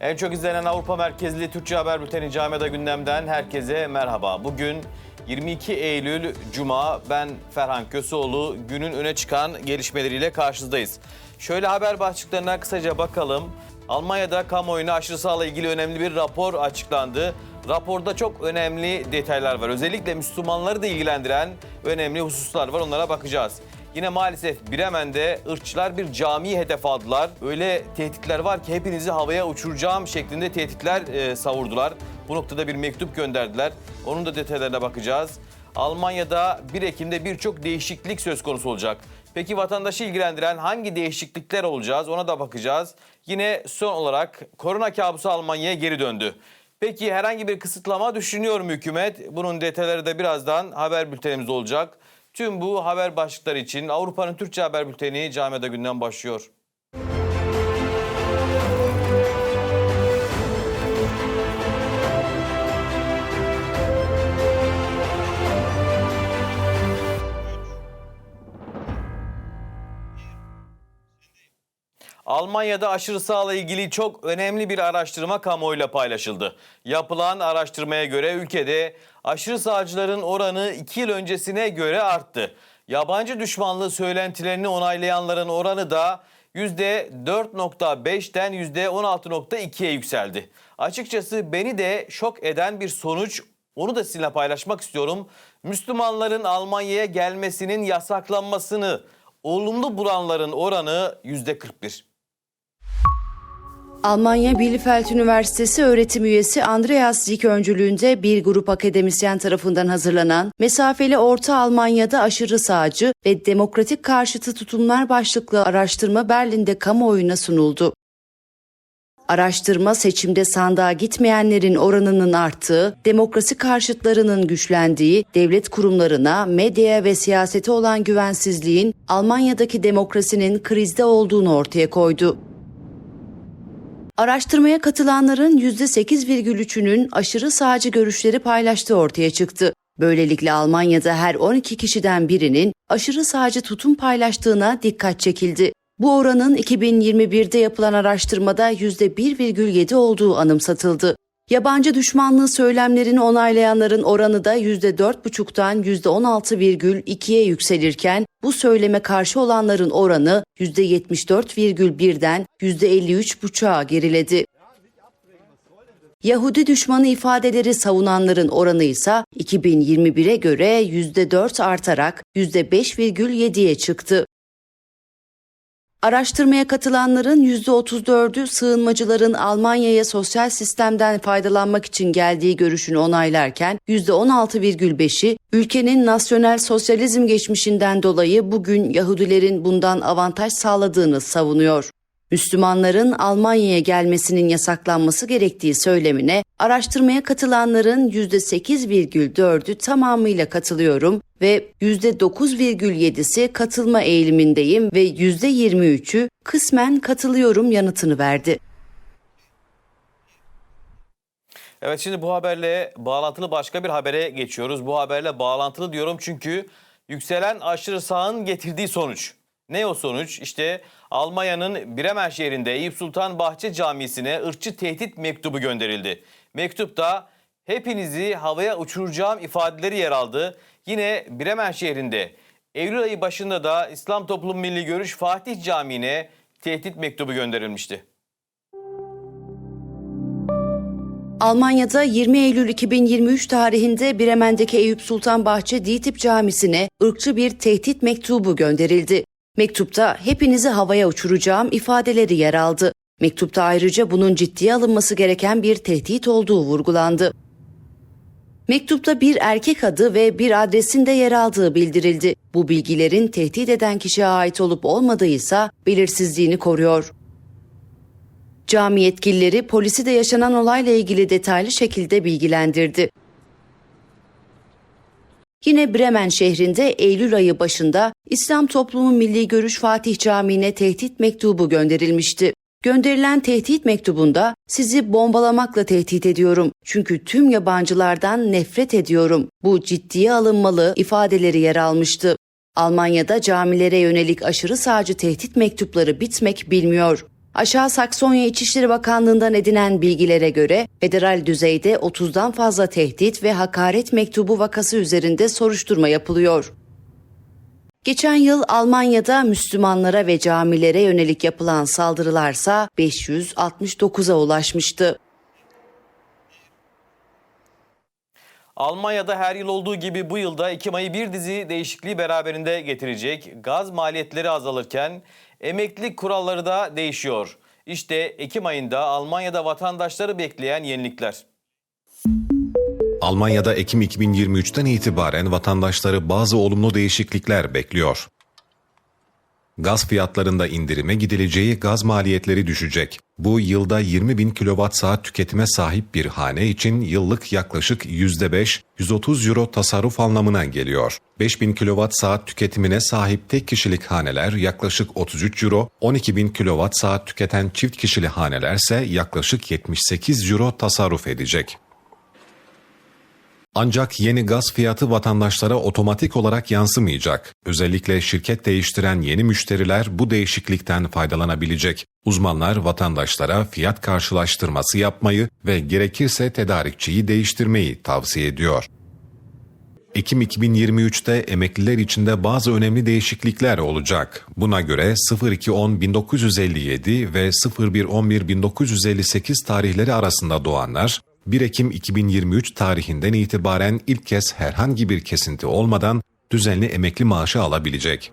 En çok izlenen Avrupa merkezli Türkçe haber bülteni Camiada gündemden herkese merhaba. Bugün 22 Eylül Cuma ben Ferhan Köseoğlu günün öne çıkan gelişmeleriyle karşınızdayız. Şöyle haber başlıklarına kısaca bakalım. Almanya'da kamuoyuna aşırı sağla ilgili önemli bir rapor açıklandı. Raporda çok önemli detaylar var. Özellikle Müslümanları da ilgilendiren önemli hususlar var. Onlara bakacağız. Yine maalesef Bremen'de ırkçılar bir camiyi hedef aldılar. Öyle tehditler var ki hepinizi havaya uçuracağım şeklinde tehditler e, savurdular. Bu noktada bir mektup gönderdiler. Onun da detaylarına bakacağız. Almanya'da 1 Ekim'de birçok değişiklik söz konusu olacak. Peki vatandaşı ilgilendiren hangi değişiklikler olacağız ona da bakacağız. Yine son olarak korona kabusu Almanya'ya geri döndü. Peki herhangi bir kısıtlama düşünüyor mu hükümet? Bunun detayları da birazdan haber bültenimizde olacak. Tüm bu haber başlıkları için Avrupa'nın Türkçe haber bülteni Camiada günden başlıyor. Almanya'da aşırı sağla ilgili çok önemli bir araştırma kamuoyuyla paylaşıldı. Yapılan araştırmaya göre ülkede aşırı sağcıların oranı 2 yıl öncesine göre arttı. Yabancı düşmanlığı söylentilerini onaylayanların oranı da %4.5'ten %16.2'ye yükseldi. Açıkçası beni de şok eden bir sonuç onu da sizinle paylaşmak istiyorum. Müslümanların Almanya'ya gelmesinin yasaklanmasını olumlu bulanların oranı %41. Almanya Bielefeld Üniversitesi öğretim üyesi Andreas Zik öncülüğünde bir grup akademisyen tarafından hazırlanan Mesafeli Orta Almanya'da aşırı sağcı ve demokratik karşıtı tutumlar başlıklı araştırma Berlin'de kamuoyuna sunuldu. Araştırma seçimde sandığa gitmeyenlerin oranının arttığı, demokrasi karşıtlarının güçlendiği, devlet kurumlarına, medyaya ve siyasete olan güvensizliğin Almanya'daki demokrasinin krizde olduğunu ortaya koydu. Araştırmaya katılanların %8,3'ünün aşırı sağcı görüşleri paylaştığı ortaya çıktı. Böylelikle Almanya'da her 12 kişiden birinin aşırı sağcı tutum paylaştığına dikkat çekildi. Bu oranın 2021'de yapılan araştırmada %1,7 olduğu anımsatıldı. Yabancı düşmanlığı söylemlerini onaylayanların oranı da %4,5'tan %16,2'ye yükselirken bu söyleme karşı olanların oranı %74,1'den %53,5'a geriledi. Yahudi düşmanı ifadeleri savunanların oranı ise 2021'e göre %4 artarak %5,7'ye çıktı. Araştırmaya katılanların %34'ü sığınmacıların Almanya'ya sosyal sistemden faydalanmak için geldiği görüşünü onaylarken %16,5'i ülkenin nasyonel sosyalizm geçmişinden dolayı bugün Yahudilerin bundan avantaj sağladığını savunuyor. Müslümanların Almanya'ya gelmesinin yasaklanması gerektiği söylemine araştırmaya katılanların %8,4'ü tamamıyla katılıyorum ve %9,7'si katılma eğilimindeyim ve %23'ü kısmen katılıyorum yanıtını verdi. Evet şimdi bu haberle bağlantılı başka bir habere geçiyoruz. Bu haberle bağlantılı diyorum çünkü yükselen aşırı sağın getirdiği sonuç. Ne o sonuç? İşte Almanya'nın Bremen şehrinde Eyüp Sultan Bahçe Camisi'ne ırkçı tehdit mektubu gönderildi. Mektupta hepinizi havaya uçuracağım ifadeleri yer aldı. Yine Bremen şehrinde Eylül ayı başında da İslam Toplum Milli Görüş Fatih Camii'ne tehdit mektubu gönderilmişti. Almanya'da 20 Eylül 2023 tarihinde Bremen'deki Eyüp Sultan Bahçe Ditip Camisi'ne ırkçı bir tehdit mektubu gönderildi. Mektupta hepinizi havaya uçuracağım ifadeleri yer aldı. Mektupta ayrıca bunun ciddiye alınması gereken bir tehdit olduğu vurgulandı. Mektupta bir erkek adı ve bir adresin de yer aldığı bildirildi. Bu bilgilerin tehdit eden kişiye ait olup olmadığı ise belirsizliğini koruyor. Cami yetkilileri polisi de yaşanan olayla ilgili detaylı şekilde bilgilendirdi. Yine Bremen şehrinde Eylül ayı başında İslam Toplumu Milli Görüş Fatih Camii'ne tehdit mektubu gönderilmişti. Gönderilen tehdit mektubunda sizi bombalamakla tehdit ediyorum. Çünkü tüm yabancılardan nefret ediyorum. Bu ciddiye alınmalı ifadeleri yer almıştı. Almanya'da camilere yönelik aşırı sağcı tehdit mektupları bitmek bilmiyor. Aşağı Saksonya İçişleri Bakanlığı'ndan edinen bilgilere göre federal düzeyde 30'dan fazla tehdit ve hakaret mektubu vakası üzerinde soruşturma yapılıyor. Geçen yıl Almanya'da Müslümanlara ve camilere yönelik yapılan saldırılarsa 569'a ulaşmıştı. Almanya'da her yıl olduğu gibi bu yılda Ekim ayı bir dizi değişikliği beraberinde getirecek. Gaz maliyetleri azalırken emeklilik kuralları da değişiyor. İşte Ekim ayında Almanya'da vatandaşları bekleyen yenilikler. Almanya'da Ekim 2023'ten itibaren vatandaşları bazı olumlu değişiklikler bekliyor. Gaz fiyatlarında indirime gidileceği gaz maliyetleri düşecek. Bu yılda 20 bin kilowatt saat tüketime sahip bir hane için yıllık yaklaşık %5, 130 euro tasarruf anlamına geliyor. 5000 kilowatt saat tüketimine sahip tek kişilik haneler yaklaşık 33 euro, 12 bin kilowatt saat tüketen çift kişili hanelerse yaklaşık 78 euro tasarruf edecek. Ancak yeni gaz fiyatı vatandaşlara otomatik olarak yansımayacak. Özellikle şirket değiştiren yeni müşteriler bu değişiklikten faydalanabilecek. Uzmanlar vatandaşlara fiyat karşılaştırması yapmayı ve gerekirse tedarikçiyi değiştirmeyi tavsiye ediyor. Ekim 2023'te emekliler içinde bazı önemli değişiklikler olacak. Buna göre 0210-1957 ve 0111-1958 tarihleri arasında doğanlar, 1 Ekim 2023 tarihinden itibaren ilk kez herhangi bir kesinti olmadan düzenli emekli maaşı alabilecek.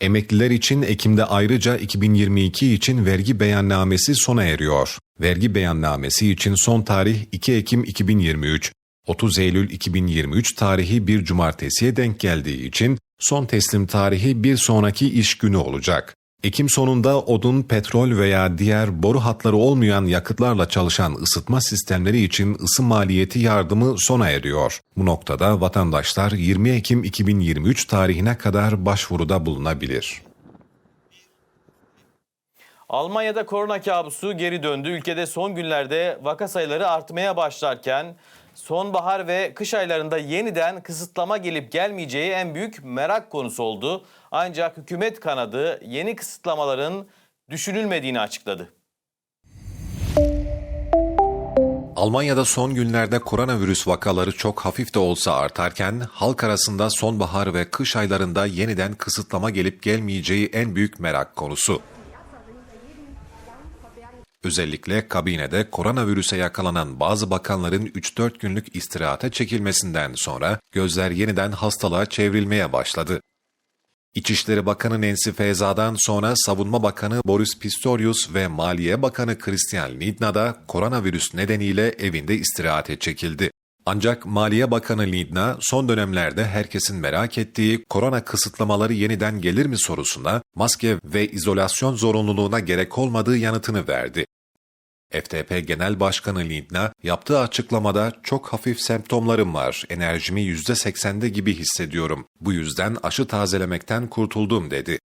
Emekliler için Ekim'de ayrıca 2022 için vergi beyannamesi sona eriyor. Vergi beyannamesi için son tarih 2 Ekim 2023. 30 Eylül 2023 tarihi bir cumartesiye denk geldiği için son teslim tarihi bir sonraki iş günü olacak. Ekim sonunda odun, petrol veya diğer boru hatları olmayan yakıtlarla çalışan ısıtma sistemleri için ısı maliyeti yardımı sona eriyor. Bu noktada vatandaşlar 20 Ekim 2023 tarihine kadar başvuruda bulunabilir. Almanya'da korona kabusu geri döndü. Ülkede son günlerde vaka sayıları artmaya başlarken sonbahar ve kış aylarında yeniden kısıtlama gelip gelmeyeceği en büyük merak konusu oldu. Ancak hükümet kanadı yeni kısıtlamaların düşünülmediğini açıkladı. Almanya'da son günlerde koronavirüs vakaları çok hafif de olsa artarken halk arasında sonbahar ve kış aylarında yeniden kısıtlama gelip gelmeyeceği en büyük merak konusu. Özellikle kabinede koronavirüse yakalanan bazı bakanların 3-4 günlük istirahata çekilmesinden sonra gözler yeniden hastalığa çevrilmeye başladı. İçişleri Bakanı Nancy Faesa'dan sonra Savunma Bakanı Boris Pistorius ve Maliye Bakanı Christian Lindner da koronavirüs nedeniyle evinde istirahate çekildi. Ancak Maliye Bakanı Lindner son dönemlerde herkesin merak ettiği korona kısıtlamaları yeniden gelir mi sorusuna maske ve izolasyon zorunluluğuna gerek olmadığı yanıtını verdi. FTP Genel Başkanı Lindner yaptığı açıklamada çok hafif semptomlarım var, enerjimi %80'de gibi hissediyorum. Bu yüzden aşı tazelemekten kurtuldum dedi.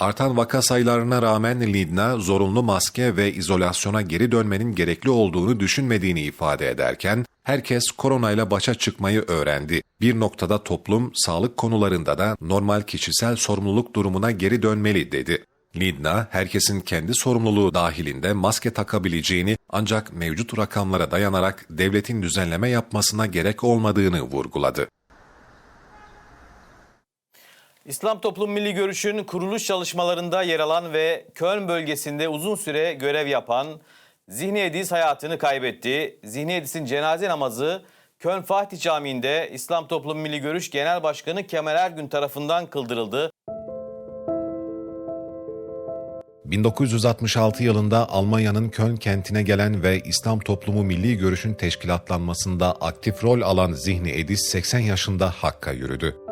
Artan vaka sayılarına rağmen Lindner zorunlu maske ve izolasyona geri dönmenin gerekli olduğunu düşünmediğini ifade ederken, herkes koronayla başa çıkmayı öğrendi. Bir noktada toplum sağlık konularında da normal kişisel sorumluluk durumuna geri dönmeli dedi. Lindner, herkesin kendi sorumluluğu dahilinde maske takabileceğini ancak mevcut rakamlara dayanarak devletin düzenleme yapmasına gerek olmadığını vurguladı. İslam Toplum Milli Görüş'ün kuruluş çalışmalarında yer alan ve Köln bölgesinde uzun süre görev yapan Zihni Ediz hayatını kaybetti. Zihni Ediz'in cenaze namazı Köln Fatih Camii'nde İslam Toplum Milli Görüş Genel Başkanı Kemal Ergün tarafından kıldırıldı. 1966 yılında Almanya'nın Köln kentine gelen ve İslam Toplumu Milli Görüş'ün teşkilatlanmasında aktif rol alan Zihni Edis 80 yaşında Hakk'a yürüdü.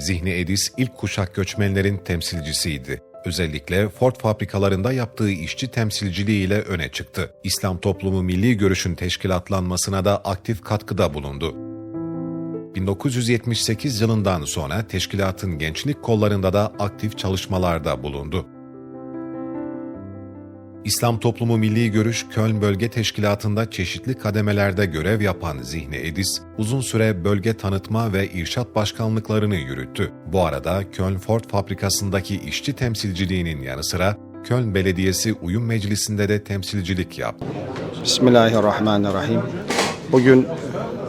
Zihni Edis ilk kuşak göçmenlerin temsilcisiydi. Özellikle Ford fabrikalarında yaptığı işçi temsilciliğiyle öne çıktı. İslam Toplumu Milli Görüş'ün teşkilatlanmasına da aktif katkıda bulundu. 1978 yılından sonra teşkilatın gençlik kollarında da aktif çalışmalarda bulundu. İslam Toplumu Milli Görüş Köln Bölge Teşkilatı'nda çeşitli kademelerde görev yapan Zihni Edis, uzun süre bölge tanıtma ve irşat başkanlıklarını yürüttü. Bu arada Köln Ford fabrikasındaki işçi temsilciliğinin yanı sıra Köln Belediyesi Uyum Meclisi'nde de temsilcilik yaptı. Bismillahirrahmanirrahim. Bugün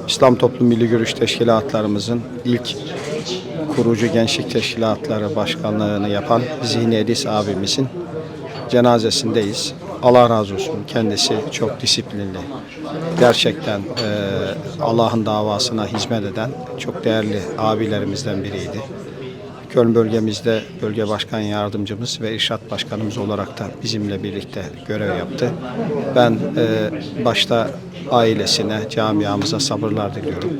İslam Toplum Milli Görüş Teşkilatlarımızın ilk kurucu gençlik teşkilatları başkanlığını yapan Zihni Edis abimizin cenazesindeyiz. Allah razı olsun. Kendisi çok disiplinli. Gerçekten eee, Allah'ın davasına hizmet eden çok değerli abilerimizden biriydi. Köln bölgemizde bölge başkan yardımcımız ve irşat başkanımız olarak da bizimle birlikte görev yaptı. Ben e, başta ailesine, camiamıza sabırlar diliyorum.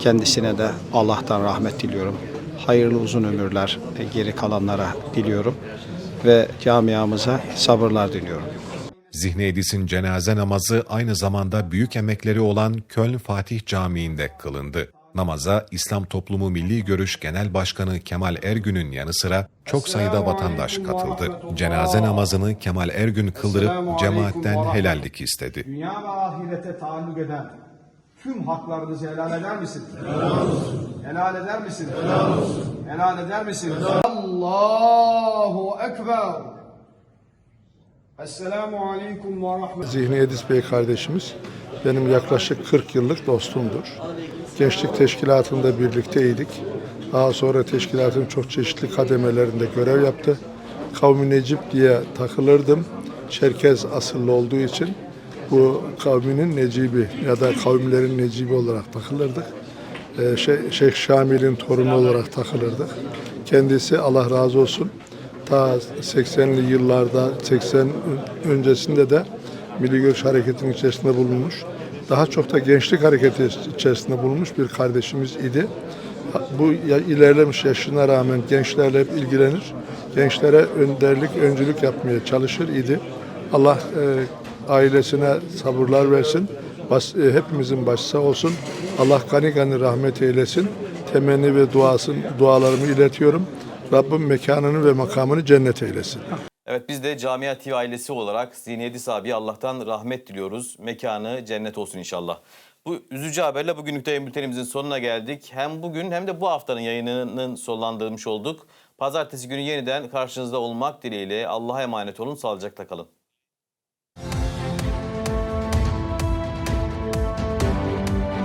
Kendisine de Allah'tan rahmet diliyorum. Hayırlı uzun ömürler e, geri kalanlara diliyorum ve camiamıza sabırlar diliyorum. Zihni Edis'in cenaze namazı aynı zamanda büyük emekleri olan Köln Fatih Camii'nde kılındı. Namaza İslam Toplumu Milli Görüş Genel Başkanı Kemal Ergün'ün yanı sıra çok sayıda vatandaş katıldı. Cenaze namazını Kemal Ergün kıldırıp cemaatten helallik istedi. Dünya ve ahirete taalluk eden tüm haklarınızı helal eder misiniz? Helal olsun. Helal eder misiniz? Helal olsun. Helal eder misiniz? Allahu Ekber. Esselamu Aleyküm ve Rahmetullah. Zihni Edis Bey kardeşimiz benim yaklaşık 40 yıllık dostumdur. Gençlik teşkilatında birlikteydik. Daha sonra teşkilatın çok çeşitli kademelerinde görev yaptı. Kavmi Necip diye takılırdım. Çerkez asıllı olduğu için bu kavminin Necibi ya da kavimlerin Necibi olarak takılırdık. Ee, Şey- Şeyh Şamil'in torunu olarak takılırdık. Kendisi Allah razı olsun ta 80'li yıllarda 80 öncesinde de Milli Görüş Hareketi'nin içerisinde bulunmuş. Daha çok da gençlik hareketi içerisinde bulunmuş bir kardeşimiz idi. Bu ilerlemiş yaşına rağmen gençlerle hep ilgilenir. Gençlere önderlik, öncülük yapmaya çalışır idi. Allah e, ailesine sabırlar versin. Bas, e, hepimizin başı sağ olsun. Allah gani gani rahmet eylesin. Temenni ve duasın, dualarımı iletiyorum. Rabbim mekanını ve makamını cennet eylesin. Evet biz de Camia TV ailesi olarak Zihni Edis abi Allah'tan rahmet diliyoruz. Mekanı cennet olsun inşallah. Bu üzücü haberle bugünlük de bültenimizin sonuna geldik. Hem bugün hem de bu haftanın yayınının sonlandırmış olduk. Pazartesi günü yeniden karşınızda olmak dileğiyle Allah'a emanet olun, sağlıcakla kalın.